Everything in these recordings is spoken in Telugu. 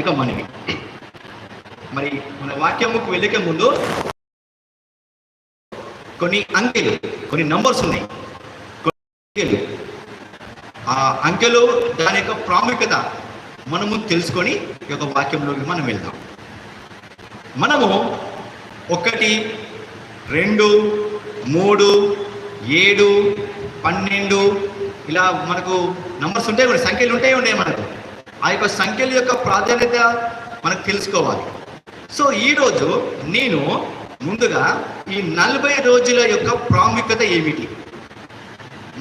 యొక్క మనవి మరి మన వాక్యముకు వెళ్ళకే ముందు కొన్ని అంకెలు కొన్ని నంబర్స్ ఉన్నాయి. కొన్ని అంకెలు. ఆ అంకెలు దాని యొక్క ప్రాముఖ్యత మనము తెలుసుకొని ఈ యొక్క వాక్యంలోకి మనం వెళ్దాం. మనము ఒకటి రెండు మూడు ఏడు పన్నెండు ఇలా మనకు నంబర్స్ ఉంటాయి కొన్ని సంఖ్యలు ఉంటాయి ఉంటాయి మనకు. ఆ యొక్క సంఖ్యల యొక్క ప్రాధాన్యత మనకు తెలుసుకోవాలి. సో ఈరోజు నేను ముందుగా ఈ నలభై రోజుల యొక్క ప్రాముఖ్యత ఏమిటి?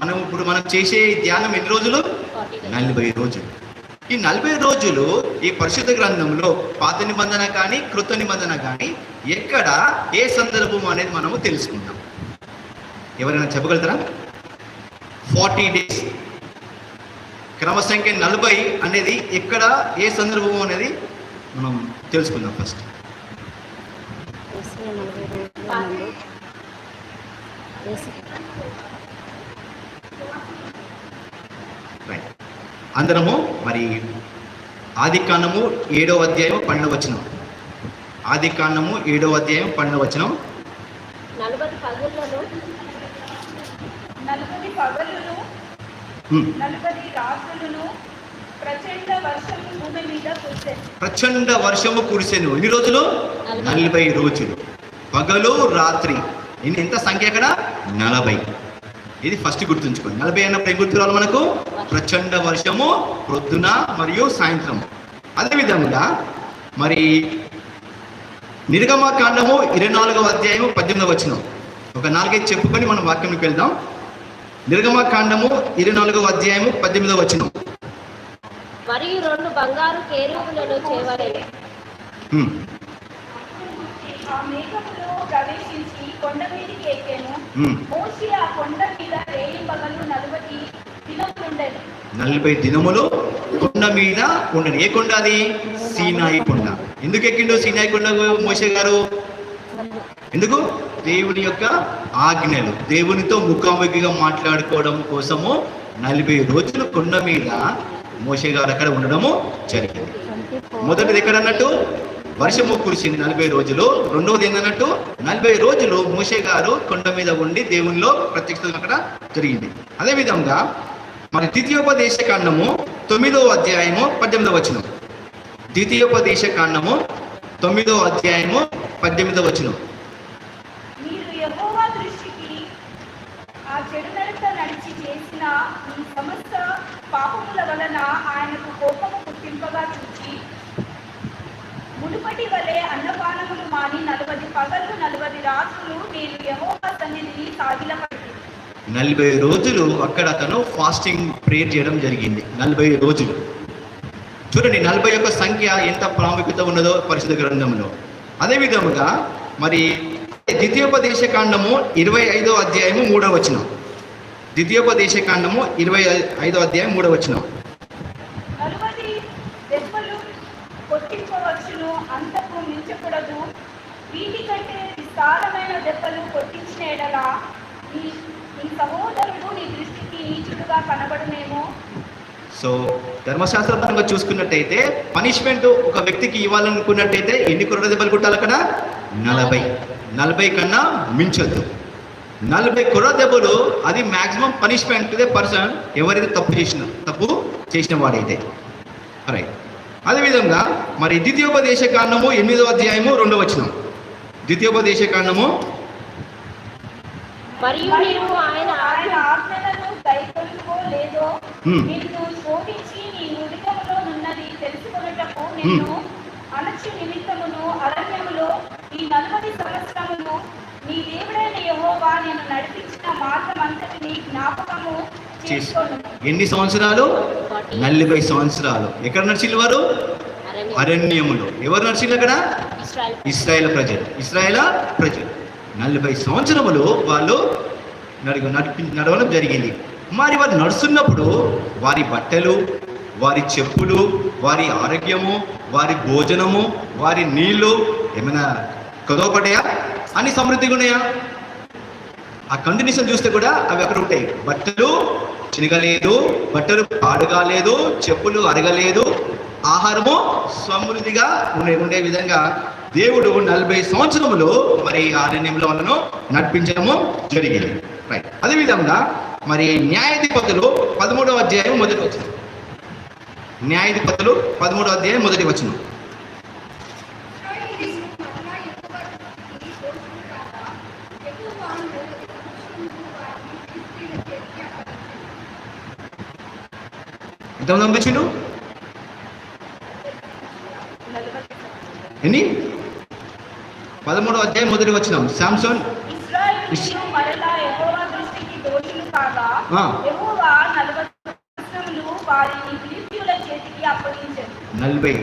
మనం ఇప్పుడు మనం చేసే ధ్యానం ఎన్ని రోజులు? నలభై రోజులు. ఈ నలభై రోజులు ఈ పరిశుద్ధ గ్రంథంలో పాత నిబంధన కానీ కృత నిబంధన కానీ ఎక్కడ ఏ సందర్భం అనేది మనము తెలుసుకుందాం. ఎవరైనా చెప్పగలుగుతారా? Forty days. క్రమ సంఖ్య నలభై అనేది ఎక్కడ ఏ సందర్భం అనేది మనం తెలుసుకుందాం ఫస్ట్. రైట్ అందరము మరి ఆది కాండము ఏడవ అధ్యాయం పన్నెండు వచనం. ఆది కాండము ఏడవ అధ్యాయం పన్నెండు వచనం. నలభై నలుగురి రాత్రులను ప్రచండ వర్షం భూమి మీద కురిసెను ప్రచండ వర్షము కురిసెను. ఎన్ని రోజులు? నలభై రోజులు. పగలు రాత్రి. ఎంత సంఖ్య అక్కడ నలభై. ఇది ఫస్ట్ గుర్తుంచుకోండి. నలభై అన్నప్పుడు ఏం గుర్తు రావాలి మనకు? ప్రచండ వర్షము ప్రొద్దున మరియు సాయంత్రం అదేవిధంగా మరి నిర్గమ కాండము ఇరవై నాలుగవ అధ్యాయము పద్దెనిమిదవ వచనం. ఒక నాలుగైదు చెప్పుకొని మనం వాక్యంకి వెళ్దాం. నిర్గమ కాండము ఇరవై నాలుగవ అధ్యాయము పద్దెనిమిదవ మరియు రెండు బంగారు కేరువులను ప్రవేశించి కొండ మీదకి ఎక్కాను హ్మ్. మోసి ఆ కొండ మీద రేయి పగలు నలభై దినములు కొండ మీద ఉండను. ఏ కొండ అది? సీనాయి కొండ. ఎందుకు ఎక్కిండు సీనాయి కొండ మోసే గారు? ఎందుకు? దేవుని యొక్క ఆజ్ఞలు. దేవునితో ముఖాముఖిగా మాట్లాడుకోవడం కోసము నలభై రోజులు కొండ మీద మోసే గారు అక్కడ ఉండడము జరిగింది. మొదటిది ఎక్కడ అన్నట్టు వర్షము కురిసింది నలభై రోజులు. రెండవది ఏంటన్నట్టు నలభై రోజులు మోషే గారు కొండ మీద ఉండి దేవునిలో ప్రత్యక్షత అక్కడ జరిగింది. అదే విధంగా ద్వితీయోపదేశ కాండము తొమ్మిదవ అధ్యాయము పద్దెనిమిదవ వచనం. ద్వితీయోపదేశ కాండము తొమ్మిదవ అధ్యాయము పద్దెనిమిదవ వచనం మీరు యెహోవా దృష్టికి ఆ చెడు నడత నడిచి చేసిన ఈ సమస్త పాపముల వలన ఆయనకు కోపము పుట్టింపగా చూచి మునుపటి వలె అన్నపానములు మాని నలభై పగళ్ళు నలభై రాత్రులు నేను యహోవా సన్నిధిని సాగిలపడి. నలభై రోజులు అక్కడ అతను ఫాస్టింగ్ ప్రేయర్ చేయడం జరిగింది. నలభై రోజులు. చూడండి నలభై యొక్క సంఖ్య ఎంత ప్రాముఖ్యత ఉన్నదో పరిశుద్ధ గ్రంథంలో. అదే విధముగా మరి ద్వితీయోపదేశ కాండము ఇరవై ఐదో అధ్యాయము మూడో వచనం. ద్వితీయోపదేశ కాండము ఇరవై ఐదో అధ్యాయం మూడో వచనం. నలువది దెబ్బలు కొట్టించవచ్చును అంతకు మించకూడదు. వీటికంటే విస్తారమైన దెబ్బలు కొట్టించిన ఎడల నీ నీ సహోదరుడు నీ దృష్టికి నీచుడుగా కనబడునేమో? సో ధర్మశాస్త్రపరంగా చూసుకున్నట్టయితే పనిష్మెంట్ ఒక వ్యక్తికి ఇవ్వాలనుకున్నట్టయితే ఎన్ని కుర్ర దెబ్బలు కొట్టాలి అక్కడ? నలభై. నలభై కన్నా మించొద్దు. నలభై కుర్ర దెబ్బలు అది మాక్సిమం పనిష్మెంట్ దే పర్సన్ ఎవరైతే తప్పు చేసిన తప్పు చేసిన వాడైతే. రైట్ అదేవిధంగా మరి ద్వితీయోపదేశ కాండము ఎనిమిదో అధ్యాయము రెండో వచనం. ద్వితీయోపదేశ కాండము మరియు నీవు ఆయన ఆయన ఆజ్ఞ ఆజ్ఞలను దయకొలుకో లేదో. నిన్ను శోధించి నీ నుడికములో నున్నది తెలుసుకొనుటకు నిన్ను అణచు నిమిత్తమును అరణ్యములో ఈ నలభై సంవత్సరములు నీ దేవుడైన యెహోవా నేను నడిపించిన మార్గమంతటిని జ్ఞాపకము చేసుకోను ఎన్ని సంవత్సరాలు? నలభై సంవత్సరాలు. ఎక్కడ నడిచిన వారు? అరణ్యం అరణ్యములు. ఎవరు నడిచింది అక్కడ? ఇశ్రాయేల్ ఇస్రాయేల్ ప్రజలు. ఇస్రాయేల్ ప్రజలు. నలభై సంవత్సరములు వాళ్ళు నడుగు నడిపి నడవడం జరిగింది. మరి వారు నడుస్తున్నప్పుడు వారి బట్టలు వారి చెప్పులు వారి ఆరోగ్యము వారి భోజనము వారి నీళ్ళు ఏమైనా కదవపడ్డాయా? అన్ని సమృద్ధిగా ఉన్నాయా? ఆ కండిషన్ చూస్తే కూడా అవి అక్కడ ఉంటాయి. బట్టలు చినగలేదు బట్టలు పాడుగాలేదు చెప్పులు అరగలేదు ఆహారము సమృద్ధిగా ఉండే ఉండే విధంగా దేవుడు నలభై సంవత్సరములు మరి ఆ అరణ్యంలో వాళ్ళను నడిపించడము జరిగింది. రైట్ అదేవిధంగా మరి న్యాయాధిపతులు పదమూడవ అధ్యాయం మొదటి వచ్చిన న్యాయాధిపతులు పదమూడవ అధ్యాయం మొదటి వచ్చిన ఎంతమంది పంపించిండు ఎన్ని? పదమూడవ అధ్యాయం మొదటి వచ్చినాం. శాంసన్? నలభై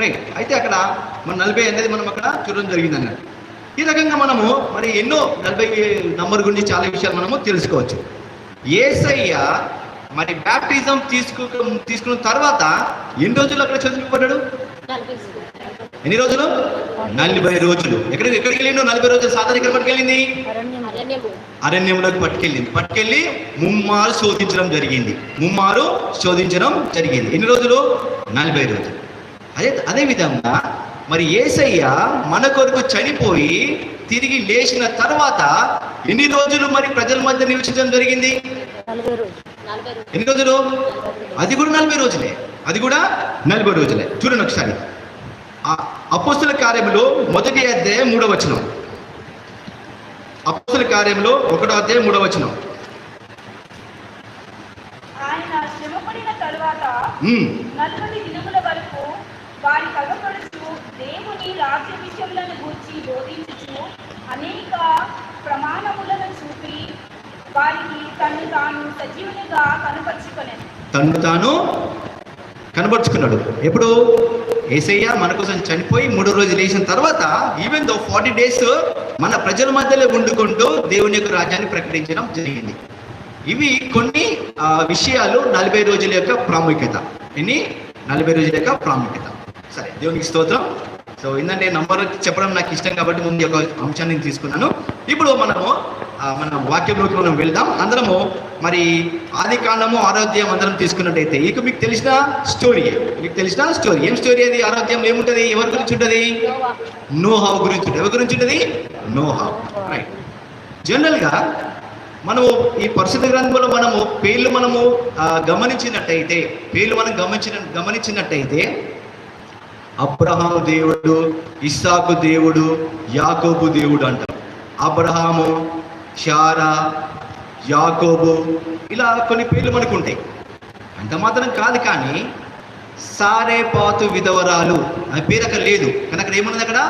రైట్. అయితే అక్కడ మన నలభై అనేది మనం అక్కడ చూడడం జరిగింది అన్నట్టు ఈ రకంగా మనము మరి ఎన్నో నలభై నంబర్ గురించి చాలా విషయాలు మనము తెలుసుకోవచ్చు. ఏసయ్య మరి బ్యాప్టిజం తీసుకు తీసుకున్న తర్వాత ఎన్ని రోజులు అక్కడ చదువుకోబడ్డాడు ఎన్ని రోజులు? నలభై రోజులు. ఎక్కడికి ఎక్కడికి వెళ్ళిండు? నలభై రోజులు సాధారణ ఎక్కడ పట్టుకెళ్ళింది? అరణ్యంలోకి పట్టుకెళ్ళింది. పట్టుకెళ్ళి ముమ్మారు శోధించడం జరిగింది. ముమ్మారు శోధించడం జరిగింది. ఎన్ని రోజులు? నలభై రోజులు. అదే అదే విధంగా మరి ఏసయ్య మన కొరకు చనిపోయి తిరిగి లేచిన తర్వాత ఎన్ని రోజులు మరి ప్రజల మధ్య నివసించడం జరిగింది? ఎన్ని రోజులు? అది కూడా నలభై రోజులే. అది కూడా నలభై రోజులే. చూడండి ఒకసారి. అపోస్తుల కార్యములో మొదటి అధ్యాయం మూడవ వచనం. అపోస్తుల కార్యంలో ఒకటో అధ్యాయం మూడవ వచనం. అనేక చూపి వారికి తను తాను సజీవునిగా కనపరుచుకొనేది తన్ను తాను కనబరుచుకున్నాడు. ఎప్పుడు? ఏసయ్య మన కోసం చనిపోయి మూడో రోజు లేచిన తర్వాత ఈవెన్ దో ఫార్టీ డేస్ మన ప్రజల మధ్యలో వండుకుంటూ దేవుని యొక్క రాజ్యాన్ని ప్రకటించడం జరిగింది. ఇవి కొన్ని ఆ, విషయాలు నలభై రోజుల యొక్క ప్రాముఖ్యత. ఎన్ని నలభై రోజుల యొక్క ప్రాముఖ్యత. సరే దేవునికి స్తోత్రం. సో ఏంటంటే నంబర్ చెప్పడం నాకు ఇష్టం కాబట్టి ముందు ఒక యొక్క అంశాన్ని తీసుకున్నాను. ఇప్పుడు మనము మన వాక్యంలోకి మనం వెళ్దాం. అందరము మరి ఆది కాండము ఆరోగ్యం అందరం తీసుకున్నట్టయితే ఇక మీకు తెలిసిన స్టోరీ. మీకు తెలిసిన స్టోరీ. ఏం స్టోరీ అది? ఆరోగ్యం ఏముంటది? ఎవరి గురించి ఉంటుంది? నో హావ్ గురించి ఉంటుంది. ఎవరి గురించి ఉంటుంది? నో హావ్ రైట్ జనరల్గా మనము ఈ పరిశుద్ధ గ్రంథంలో మనము పేర్లు మనము గమనించినట్టయితే పేర్లు మనం గమనించిన గమనించినట్టయితే అబ్రహాము దేవుడు ఇస్సాకు దేవుడు యాకోబు దేవుడు అంటాం అబ్రహాము షారా యాకోబు ఇలా కొన్ని పేర్లు మనకు ఉంటాయి అంత మాత్రం కాదు కానీ సారే పాతు విధవరాలు అనే పేరు అక్కడ లేదు. కానీ అక్కడ ఏమున్నది అక్కడ?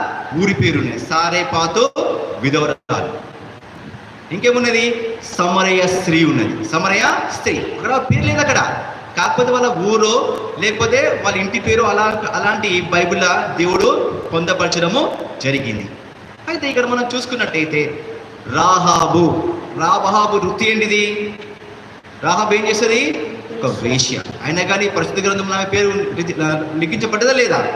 ఊరి పేరు సారే పాతు విధవరాలు. ఇంకేమున్నది? సమరయ స్త్రీ ఉన్నది. సమరయ స్త్రీ. అక్కడ పేరు లేదు అక్కడ. కాకపోతే వాళ్ళ ఊరో లేకపోతే వాళ్ళ ఇంటి పేరు అలా అలాంటి బైబిల్ దేవుడు పొందపరచడము జరిగింది. అయితే ఇక్కడ మనం చూసుకున్నట్టయితే రాహాబు. రాబహాబు వృత్తి ఏంటిది? రాహాబు ఏం చేస్తుంది? ఒక వేష్య అయినా కానీ పరిశుద్ధ గ్రంథంలో ఆమె పేరు లిఖి- లిఖించబడ్డదా లేదా?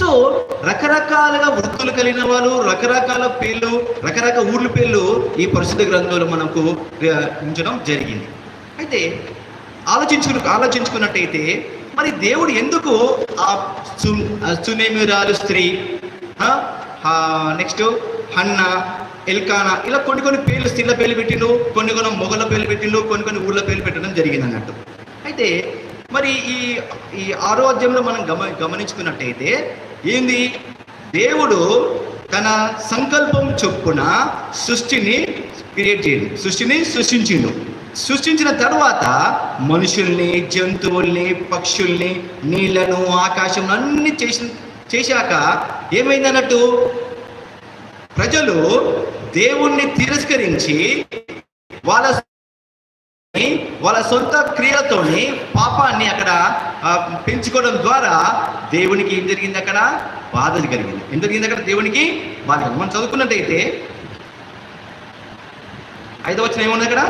సో రకరకాలుగా వృత్తులు కలిగిన వాళ్ళు రకరకాల పేర్లు రకరకాల ఊర్ల పేర్లు ఈ పరిశుద్ధ గ్రంథంలో మనకు ఉంచడం జరిగింది. అయితే ఆలోచించుకు ఆలోచించుకున్నట్టయితే మరి దేవుడు ఎందుకు ఆ ఆ సునేమిరాలు స్త్రీ నెక్స్ట్ హన్న ఎల్కానా ఇలా కొన్ని కొన్ని పేర్లు స్త్రీల పేర్లు పెట్టిండు కొన్ని కొన్ని మొగల పేర్లు పెట్టిండు కొన్ని కొన్ని ఊళ్ళ పేర్లు పెట్టడం జరిగింది అన్నట్టు. అయితే మరి ఈ ఈ ఆరో అధ్యాయంలో మనం గమ గమనించుకున్నట్టయితే ఏంది? దేవుడు తన సంకల్పం చొప్పున సృష్టిని క్రియేట్ చేయండి. సృష్టిని సృష్టించిండు. సృష్టించిన తర్వాత మనుషుల్ని జంతువుల్ని పక్షుల్ని నీళ్ళను ఆకాశం అన్ని చేసి చేశాక ఏమైంది అన్నట్టు? ప్రజలు దేవుణ్ణి తిరస్కరించి వాళ్ళ వాళ్ళ సొంత క్రియలతోని పాపాన్ని అక్కడ పెంచుకోవడం ద్వారా దేవునికి ఏం జరిగింది అక్కడ? బాధ కలిగింది. ఏం జరిగింది అక్కడ దేవునికి? బాధ మనం చదువుకున్నట్టయితే ఐదవ వచ్చిన ఏముంది అక్కడ?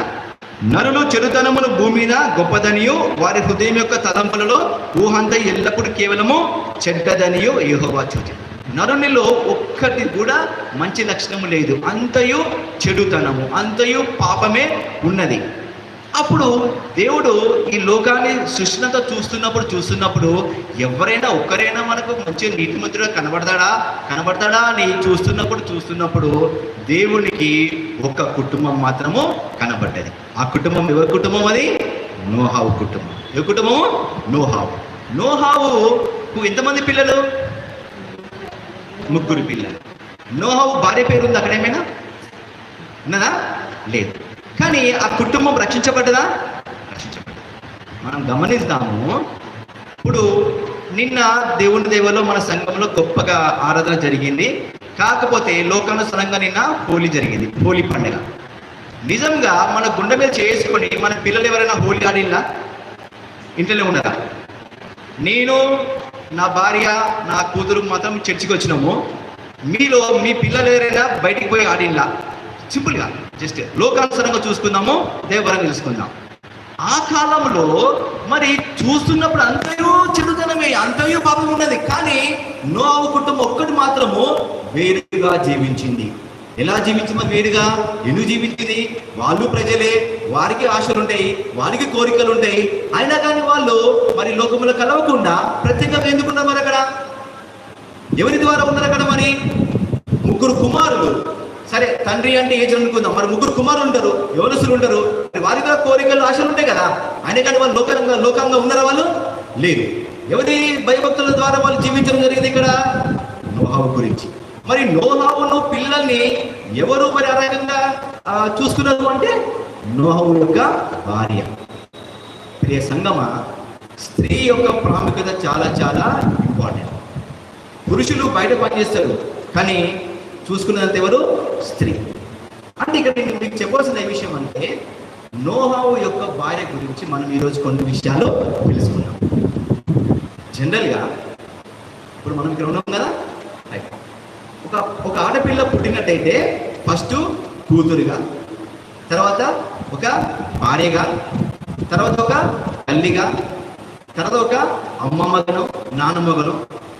నరులు చెడుతనమును భూమి మీద గొప్పదనియు వారి హృదయం యొక్క తలంపులలో ఊహంత ఎల్లప్పుడూ కేవలము చెడ్డదనియు యెహోవా చూచింది నరునిలో ఒక్కటి కూడా మంచి లక్షణము లేదు. అంతయు చెడుతనము అంతయు పాపమే ఉన్నది. అప్పుడు దేవుడు ఈ లోకాన్ని సృష్టినంతా చూస్తున్నప్పుడు చూస్తున్నప్పుడు ఎవరైనా ఒక్కరైనా మనకు మంచి నీటి ముద్ర కనబడతాడా? కనబడతాడా అని చూస్తున్నప్పుడు చూస్తున్నప్పుడు దేవునికి ఒక కుటుంబం మాత్రము కనబడ్డది. ఆ కుటుంబం ఎవరి కుటుంబం అది? నోహావు కుటుంబం. ఏ కుటుంబము? నోహావు. నోహావు ఎంతమంది పిల్లలు? ముగ్గురు పిల్లలు. నోహవు భార్య పేరు ఉంది అక్కడ ఏమైనా? ఉన్నదా? లేదు. కానీ ఆ కుటుంబం రక్షించబడ్డదా? రక్షించబడ్డది. మనం గమనిస్తాము ఇప్పుడు నిన్న దేవుని దేవలో మన సంఘంలో గొప్పగా ఆరాధన జరిగింది. కాకపోతే లోకానుసరంగా నిన్న హోలీ జరిగింది. హోలీ పండుగ. నిజంగా మన గుండె మీద చేసుకొని మన పిల్లలు ఎవరైనా హోలీ ఆడిల్లా? ఇంట్లో ఉన్నారా? నేను నా భార్య నా కూతురు మాత్రం చర్చికి వచ్చినాము. మీలో మీ పిల్లలు ఎవరైనా బయటికి పోయి ఆడిలా సింపుల్గా జస్ట్ లోకానుసరంగా చూసుకుందాము దేవరంగా చూసుకుందాం ఆ కాలంలో మరి చూస్తున్నప్పుడు అంతయో చిన్నతనమే అంతయో పాపం ఉన్నది. కానీ నోవు కుటుంబం ఒక్కటి మాత్రము వేరుగా జీవించింది. ఎలా జీవించమో వేరుగా ఎందుకు జీవించింది? వాళ్ళు ప్రజలే వారికి ఆశలు ఉంటాయి వారికి కోరికలు ఉంటాయి అయినా కానీ వాళ్ళు మరి లోకములో కలవకుండా ప్రత్యేకంగా ఎందుకున్నారు మరి అక్కడ? ఎవరి ద్వారా ఉన్నారు అక్కడ మరి? ముగ్గురు కుమారులు. సరే తండ్రి అంటే ఏజ్ అనుకుందాం మరి ముగ్గురు కుమారులు ఉంటారు యోనసులు ఉంటారు. మరి వారి ద్వారా కోరికలు ఆశలు ఉంటాయి కదా? అయినా కానీ వాళ్ళు లోకంగా లోకంగా ఉన్నారా వాళ్ళు? లేదు. ఎవరి భయభక్తుల ద్వారా వాళ్ళు జీవించడం జరిగింది ఇక్కడ? నోహావు గురించి. మరి నోహావును పిల్లల్ని ఎవరు మరి ఆ రకంగా చూసుకున్నారు అంటే నోహావు యొక్క భార్య. ప్రియ సంగమ స్త్రీ యొక్క ప్రాముఖ్యత చాలా చాలా ఇంపార్టెంట్ పురుషులు బయట పనిచేస్తారు కానీ చూసుకున్నంత ఎవరు? స్త్రీ. అంటే ఇక్కడ నేను మీకు చెప్పాల్సిన విషయం అంటే నోహావు యొక్క భార్య గురించి మనం ఈరోజు కొన్ని విషయాలు తెలుసుకున్నాం జనరల్గా ఇప్పుడు మనం ఇక్కడ ఉన్నాం కదా ఒక ఆడపిల్ల పుట్టినట్టయితే ఫస్ట్ కూతురుగా తర్వాత ఒక భార్యగా తర్వాత ఒక తల్లిగా తర్వాత ఒక అమ్మమ్మగను నానమ్మగను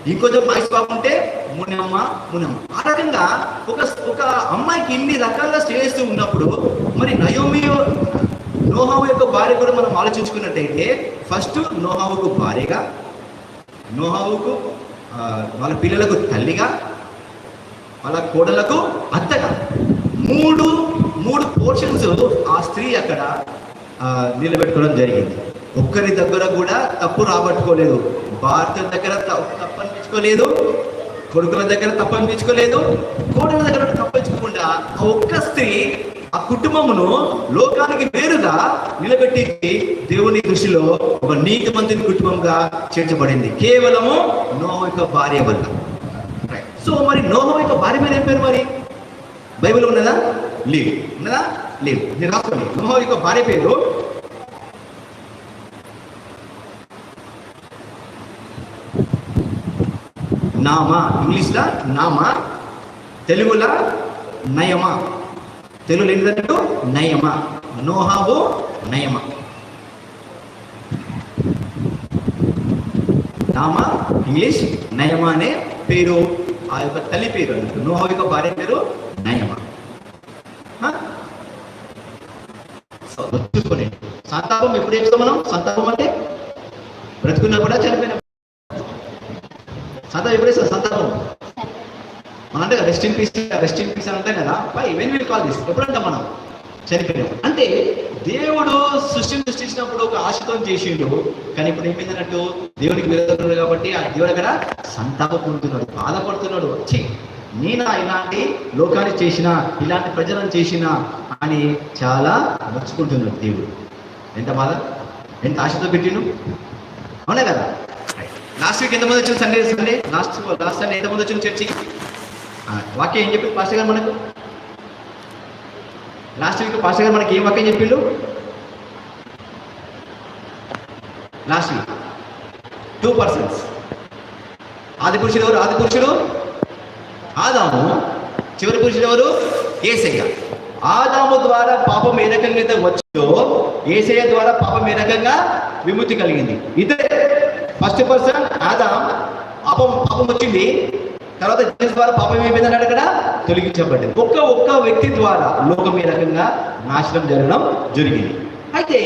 ఇంకొంచెం వయసు బాగుంటే మునమ్మ మునమ్మ. ఆ రకంగా ఒక ఒక అమ్మాయికి ఇన్ని రకాల స్టేజ్ ఉన్నప్పుడు మరి నయోమి నోహావు యొక్క భార్య కూడా మనం ఆలోచించుకున్నట్టయితే ఫస్ట్ నోహావుకు భార్యగా నోహావుకు వాళ్ళ పిల్లలకు తల్లిగా వాళ్ళ కోడలకు అత్తగా. మూడు మూడు పోర్షన్స్ ఆ స్త్రీ అక్కడ నిలబెట్టుకోవడం జరిగింది. ఒక్కరి దగ్గర కూడా తప్పు రాబట్టుకోలేదు. భారత దగ్గర తప్పు అనిపించుకోలేదు కొడుకుల దగ్గర తప్పు అనిపించుకోలేదు కోడల దగ్గర తప్పించుకోకుండా ఆ ఒక్క స్త్రీ ఆ కుటుంబమును లోకానికి వేరుగా నిలబెట్టి దేవుని దృష్టిలో ఒక నీతి మందిని కుటుంబంగా చేర్చబడింది. కేవలము నో యొక్క భార్య వల్ల. సో మరి నోహం యొక్క భార్య పేరు ఏం పేరు మరి? బైబిల్ ఉన్నదా? లేదు ఉన్నదా? లేదు నేను రాసుకోండి. నోహం యొక్క భార్య పేరు? నామా. ఇంగ్లీష్లో నామా. తెలుగులో నయమా. తెలుగులో ఏంటంటే నయమ. నోహాబో నయమ. నామా ఇంగ్లీష్ నయమా అనే పేరు. ఆ యొక్క తల్లి పేరు అన్నట్టు నోహా యొక్క భార్య పేరు నయమ. హ? సంతాపం ఎప్పుడు చెప్తాం మనం? సంతాపం అంటే బ్రతుకున్నా కూడా చనిపోయిన. సంతాపం ఎప్పుడు ఇస్తాం సంతాపం. మనం అంటే rest in peace rest in peace అని అంటాం కదా? వెన్ విల్ కాల్ దిస్ ఎప్పుడంటాం మనం? చనిపోయాం అంటే దేవుడు సృష్టిని సృష్టించినప్పుడు ఒక ఆశతో చేసిండు. కానీ ఇప్పుడు ఏమైందన్నట్టు? దేవుడికి విరోధం కాబట్టి ఆ దేవుడు అక్కడ సంతాపడుతున్నాడు బాధపడుతున్నాడు. వచ్చి నేనా ఇలాంటి లోకాన్ని చేసిన ఇలాంటి ప్రజలను చేసిన అని చాలా మర్చుకుంటున్నాడు దేవుడు. ఎంత బాధ? ఎంత ఆశతో పెట్టిండు? అవునా కదా? లాస్ట్ వీక్ ఎంతమంది వచ్చిన Sunday Sunday last last Sunday ఎంతమంది వచ్చిన చర్చికి వాక్యం ఏం చెప్పింది? పాస్టర్ గారు మనకు? లాస్ట్ వీక్ పాస్టర్ గారు మనకి ఏం వాక్యం చెప్పిండు? లాస్ట్ వీక్ టూ పర్సన్స్ ఆది పురుషుడు ఎవరు? ఆది పురుషుడు ఆదాము. చివరి పురుషుడు ఎవరు? ఏసయ్య. ఆదాము ద్వారా పాపం ఏ రకంగా అయితే వచ్చిందో ఏసయ్య ద్వారా పాపం ఏ రకంగా విముక్తి కలిగింది. ఇదే ఫస్ట్ పర్సన్ ఆదాం. పాపం పాపం వచ్చింది. తర్వాత జీసస్ ద్వారా పాపం ఏమైందన్నాడు అక్కడ తొలగించబడ్డది ఒక్క ఒక్క వ్యక్తి ద్వారా లోకం ఏ రకంగా నాశనం జరగడం జరిగింది. అయితే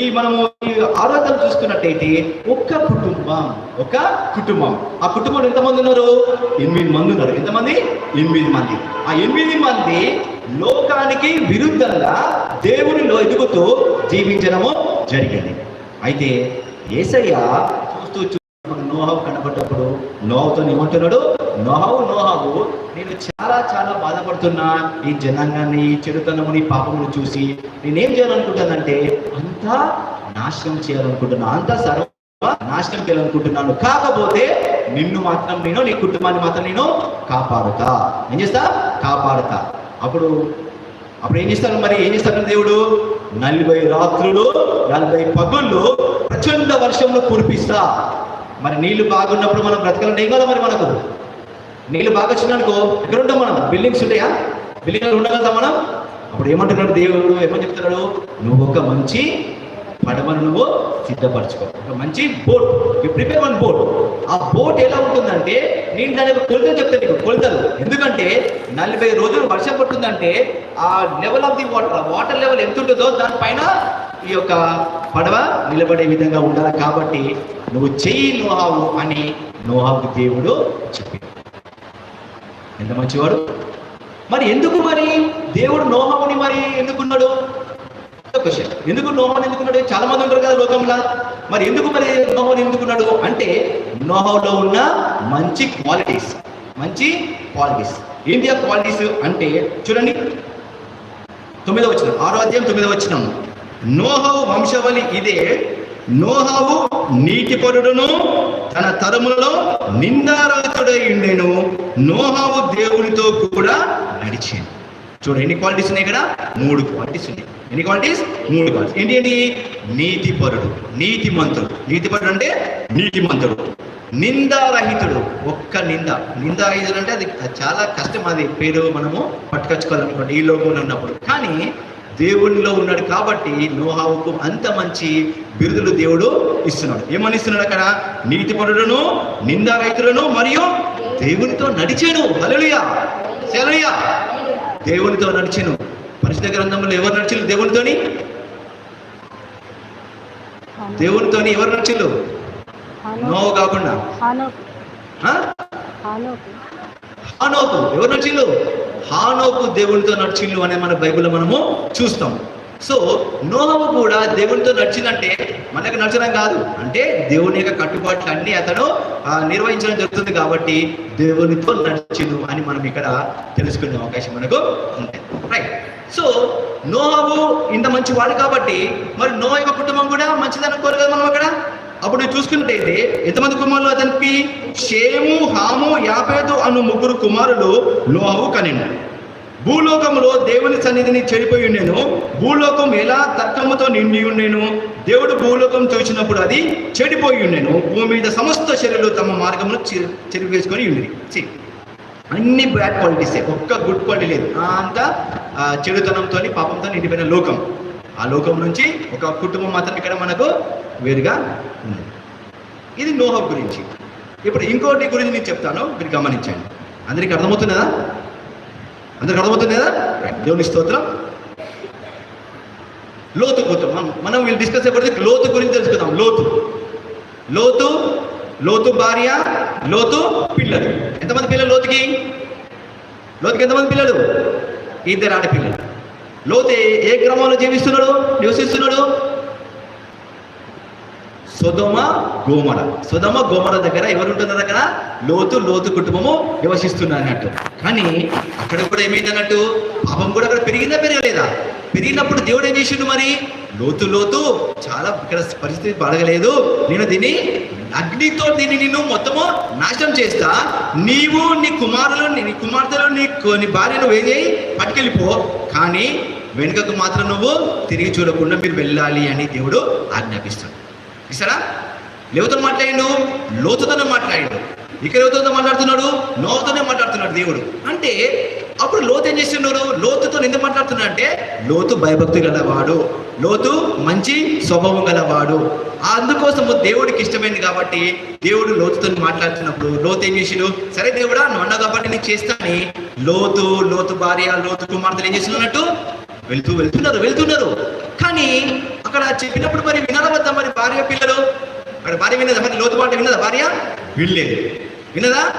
ఈ మనము ఈ ఆరోగ్యం చూసుకున్నట్టయితే ఒక్క కుటుంబం ఒక కుటుంబం. ఆ కుటుంబంలో ఎంతమంది ఉన్నారు? ఎనిమిది మంది ఉన్నారు. ఎంతమంది? ఎనిమిది మంది. ఆ ఎనిమిది మంది లోకానికి విరుద్ధంగా దేవునిలో ఎదుగుతూ జీవించడము జరిగింది. అయితే ఏసయ్య చూస్తూ చూస్తూ నోహం కనబడ్డప్పుడు నోహతో ఏమంటున్నాడు? నోహవు నోహవు నేను చాలా చాలా బాధపడుతున్నా. ఈ జనాంగాన్ని ఈ చెడుతనముని పాపమును చూసి నేనేం చేయాలనుకుంటానంటే అంతా నాశనం చేయాలనుకుంటున్నా అంతా సర్వ నాశనం చేయాలనుకుంటున్నాను. కాకపోతే నిన్ను మాత్రం నేను నీ కుటుంబాన్ని మాత్రం నేను కాపాడుతా. ఏం చేస్తా? కాపాడుతా. అప్పుడు అప్పుడు ఏం చేస్తాడు మరి? ఏం చేస్తాడు దేవుడు? నలభై రాత్రులు నలభై పగుళ్ళు ప్రచండ వర్షంలో కురిపిస్తా. మరి నీళ్ళు బాగున్నప్పుడు మనం బ్రతకాలంటే ఏం కదా మరి మనకు? నీళ్ళు బాగా వచ్చిందనుకో ఎక్కడ ఉంటాం మనం. బిల్డింగ్స్ ఉంటాయా? బిల్డింగ్ ఉండగలుగుతాం మనం? అప్పుడు ఏమంటున్నాడు దేవుడు? ఏమని చెప్తున్నాడు? నువ్వు ఒక మంచి పడవను నువ్వు సిద్ధపరచుకో. ఒక మంచి boat you prepare one boat ఆ బోట్ ఎలా ఉంటుందంటే నేను దాని యొక్క కొలతలు చెప్తాను నీకు కొలతలు. ఎందుకంటే నలభై రోజులు వర్షం పడుతుందంటే ఆ level of the water water level ఎంత ఉంటుందో దానిపైన ఈ యొక్క పడవ నిలబడే విధంగా ఉండాలి. కాబట్టి నువ్వు చెయ్యి నోహావు అని నోహావు దేవుడు చెప్పింది ఎంత మంచివాడు? మరి ఎందుకు మరి? దేవుడు నోహముని మరి ఎందుకున్నాడు? క్వశ్చన్ ఎందుకు నోహం ఎందుకున్నాడు? చాలా మంది ఉంటారు కదా లోకంలో. మరి ఎందుకు మరి నోహం ఎందుకున్నాడు? అంటే నోహంలో ఉన్న మంచి క్వాలిటీస్ మంచి క్వాలిటీస్ ఏంటి ఆ క్వాలిటీస్ అంటే చూడండి. తొమ్మిదో వచ్చిన ఆరో అధ్యాయం తొమ్మిదో వచ్చిన నోహవు వంశవలి ఇదే. నోహవు నీతిపరుడును తన తరములలో నిందారాతుడై ఉండేను నోహావు దేవునితో కూడా నడిచాను. చూడు ఎన్ని క్వాలిటీస్ ఉన్నాయి ఇక్కడ? మూడు క్వాలిటీస్ ఉన్నాయి. ఎన్ని క్వాలిటీస్ మూడు క్వాలిటీస్ ఏంటి ఏంటి? నీతిపరుడు నీతిమంతుడు. నీతిపరుడు అంటే నీతిమంతుడు. నిందారహితుడు ఒక్క నింద. నిందారహితుడు అంటే అది చాలా కష్టం. అది పేరు మనము పట్టుకొచ్చుకోవాలనుకోండి ఈ లోకంలో ఉన్నప్పుడు. కానీ దేవునిలో ఉన్నాడు కాబట్టి నోహావుకు అంత మంచి బిరుదులు దేవుడు ఇస్తున్నాడు. ఏమని ఇస్తున్నాడు అక్కడ? నీతిపరుడును నిందారహితులను మరియు దేవునితో నడిచాను. హల్లెలూయా! సెలయా దేవునితో నడిచాను. పరిశుద్ధ గ్రంథంలో ఎవరు నడిచారు దేవునితోని? దేవునితోని ఎవరు నడిచారు నోవు కాకుండా. హానోకు. ఎవరు నడిచిల్లు హానోకు దేవునితో నడిచిండు అనే మన బైబిల్లో మనము చూస్తాం. సో నోహము కూడా దేవునితో నడిచిందంటే మనకు నడచడం కాదు. అంటే దేవుని యొక్క కట్టుబాట్లు అన్ని అతను నిర్వహించడం జరుగుతుంది కాబట్టి దేవునితో నడిచిండు అని మనం ఇక్కడ తెలుసుకునే అవకాశం మనకు ఉంటుంది రైట్ సో నోహము ఇంత మంచి వాడు కాబట్టి మరి నోహ యొక్క కుటుంబం కూడా మంచిదనుకోరు కదా మనం అక్కడ? అప్పుడు చూసుకున్నట్టయితే ఎంతమంది కుమారులు అతనికి? షేము హాము యాపేదు అను ముగ్గురు కుమారులు నోహవు కనిండు భూలోకములో దేవుని సన్నిధిని చెడిపోయి ఉండేను. భూలోకం ఎలా తర్కముతో నిండి ఉండేను? దేవుడు భూలోకం చూసినప్పుడు అది చెడిపోయి ఉండేను. భూమి మీద సమస్త శరీరులు తమ మార్గమును చెరిపేసుకొని ఉండి. అన్ని బ్యాడ్ క్వాలిటీసే. ఒక్క గుడ్ క్వాలిటీ లేదు. అంతా ఆ, చెడుతనంతో పాపంతో నిండిపోయిన లోకం. ఆ లోకం నుంచి ఒక కుటుంబం మాత్రం ఇక్కడ మనకు వేరుగా ఉంది ఇది నోహబ్ గురించి. ఇప్పుడు ఇంకోటి గురించి నేను చెప్తాను మీరు గమనించండి. అందరికి అర్థమవుతున్నదా అందరికి అర్థమవుతుందా? దేవుని స్తోత్రం. లోతు పోతాం. మనం మనం వీళ్ళు డిస్కస్ అయిపోతే లోతు గురించి తెలుసుకుందాం. లోతు. లోతు లోతు భార్య లోతు పిల్లలు. ఎంతమంది పిల్లలు లోతుకి? లోతుకి ఎంతమంది పిల్లలు? ఇద్దరు ఆడపిల్లలు. లోతు ఏ- క్రమంలో జీవిస్తున్నాడు? నివసిస్తున్నాడు? సుధమ గోమర. సుధమ గోమర దగ్గర ఎవరు ఉంటున్నారు అక్కడ? లోతు లోతు కుటుంబము నివసిస్తున్నారు అన్నట్టు కానీ అక్కడ కూడా ఏమైందన్నట్టు? పాపం కూడా అక్కడ పెరిగిందా పెరగలేదా? పెరిగినప్పుడు దేవుడు ఏం చేసిండు మరి? లోతు లోతు చాలా ఇక్కడ పరిస్థితి బాగలేదు. నేను దీన్ని అగ్నితో దీన్ని నిన్ను మొత్తము నాశనం చేస్తా. నీవు నీ కుమారులు నీ కుమార్తెలు నీ నీ భార్య నువ్వు ఏం చేయి? పట్టుకెళ్ళిపో. కానీ వెనుకకు మాత్రం నువ్వు తిరిగి చూడకుండా మీరు వెళ్ళాలి అని దేవుడు ఆజ్ఞాపిస్తాడు. ఇస్తారా లేవతో మాట్లాడిండు లోతుతోనే మాట్లాడిండు. ఇక్కడ ఎవరితో మాట్లాడుతున్నాడు నోతోనే మాట్లాడుతున్నాడు దేవుడు. అంటే అప్పుడు లోతు ఏం చేస్తున్నాడు? లోతుతో ఎందుకు మాట్లాడుతున్నా అంటే లోతు భయభక్తి గలవాడు లోతు మంచి స్వభావం గలవాడు. అందుకోసము దేవుడికి ఇష్టమైంది కాబట్టి దేవుడు లోతుతో మాట్లాడుతున్నప్పుడు లోతు ఏం చేసిండు? సరే దేవుడా నువ్వు అన్నావు కాబట్టి నీకు చేస్తానని లోతు లోతు భార్య లోతు కుమార్తెలు ఏం చేస్తున్నట్టు వెళ్తూ వెళ్తున్నారు వెళ్తున్నారు. కానీ అక్కడ చెప్పినప్పుడు మరి వినాలా మరి భార్య పిల్లలు? అక్కడ భార్య విన్నదా మరి లోతుపాటు విన్నదా భార్య? వినలేదు. విన్నదా?